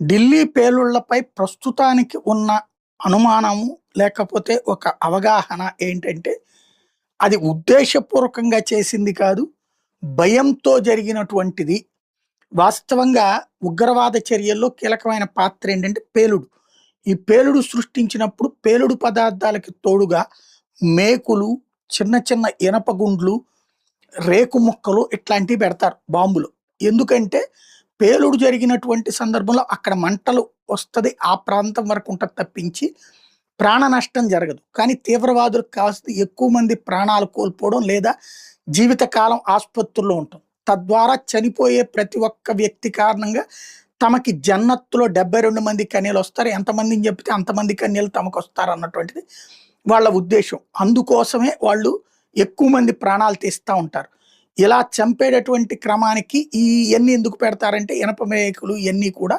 ఢిల్లీ పేలుళ్ళపై ప్రస్తుతానికి ఉన్న అనుమానము లేకపోతే ఒక అవగాహన ఏంటంటే అది ఉద్దేశపూర్వకంగా చేసింది కాదు భయంతో జరిగినటువంటిది. వాస్తవంగా ఉగ్రవాద చర్యల్లో కీలకమైన పాత్ర ఏంటంటే పేలుడు. ఈ పేలుడు సృష్టించినప్పుడు పేలుడు పదార్థాలకి తోడుగా మేకులు చిన్న చిన్న ఇనప గుండ్లు రేకు ముక్కలు ఇట్లాంటివి పెడతారు బాంబులు. ఎందుకంటే పేలుడు జరిగినటువంటి సందర్భంలో అక్కడ మంటలు వస్తుంది ఆ ప్రాంతం వరకు ఉంటుంది తప్పించి ప్రాణ నష్టం జరగదు. కానీ తీవ్రవాదులకు కాస్త ఎక్కువ మంది ప్రాణాలు కోల్పోవడం లేదా జీవితకాలం ఆసుపత్రుల్లో ఉంటాం. తద్వారా చనిపోయే ప్రతి ఒక్క వ్యక్తి కారణంగా తమకి జన్నత్తులో డెబ్బై రెండు మంది కన్యలు వస్తారు. ఎంతమందిని చెప్తే అంతమంది కన్యలు తమకు వస్తారు అన్నటువంటిది వాళ్ళ ఉద్దేశం. అందుకోసమే వాళ్ళు ఎక్కువ మంది ప్రాణాలు తీస్తూ ఉంటారు. ఇలా చంపేటటువంటి క్రమానికి ఈ ఇవన్నీ ఎందుకు పెడతారంటే ఇనప మేకులు ఇవన్నీ కూడా